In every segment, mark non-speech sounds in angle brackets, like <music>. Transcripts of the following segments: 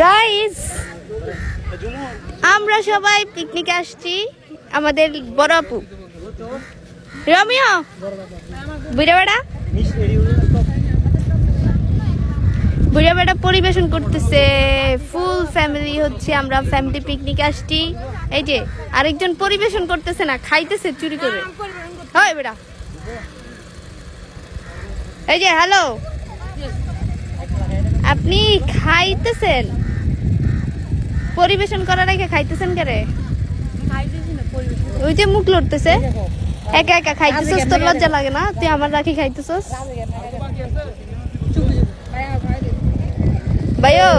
Guys আমরা সবাই পিকনিকে আসছি আমাদের বড় আপু। রমিও বুড়া বেড়া বুড়া বেড়া পরিবেশন করতেছে। ফুল ফ্যামিলি হচ্ছে আমরা ফ্যামিলি পিকনিকে আসছি। এই যে আরেকজন পরিবেশন করতেছে না খাইতেছে চুরি করে। হয় বেড়া এই যে হ্যালো আপনি খাইতেছেন? পরিবেশন করার আগে খাইতেছেন কেরে? ওই যে মুখ লড়তেছে। একা একা খাইতেছস তোর লজ্জা লাগে না? তুই আমার রাখি খাইতেছস? ভাইও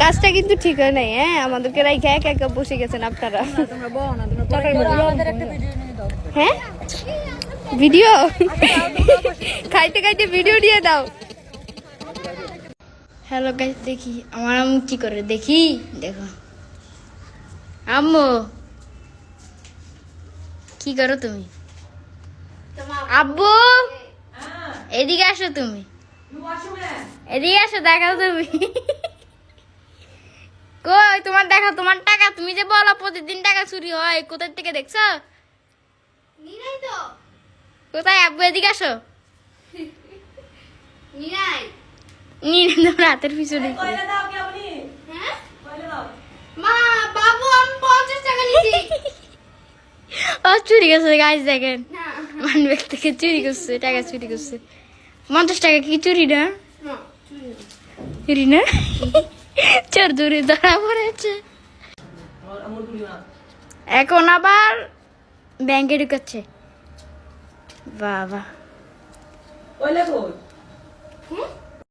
কাজটা কিন্তু ঠিক হয় নাই হ্যাঁ? আমাদেরকে রাইখে একা একা বসে গেছেন আপনারা। হ্যাঁ? ভিডিও? খাইতে খাইতে ভিডিও দিয়ে দাও। হ্যালো গাইস দেখি। আমার আম্মু কি করে? দেখি? দেখো। আম্মু! কি করো তুমি? আব্বু! এদিকে আসো তুমি। এদিকে আসো দেখাও তুমি। <laughs> কই তোমার দেখা তোমার টাকা। তুমি যে বলো প্রতিদিন টাকা চুরি হয় কোথার থেকে দেখছ? কোথায়? আব্বু এদিকে আসো। নিয়ে তোমার হাতের পিছনে হ্যাঁ? চুরি করছে গাছ দেখেন। মানবেক থেকে চুরি করছে টাকা চুরি করছে। পঞ্চাশ টাকা কি চুরি না? চুরি না। চোর দূরে ধরা পড়েছে। এখন আবার ব্যাংকে ঢুকাচ্ছে। বাবা।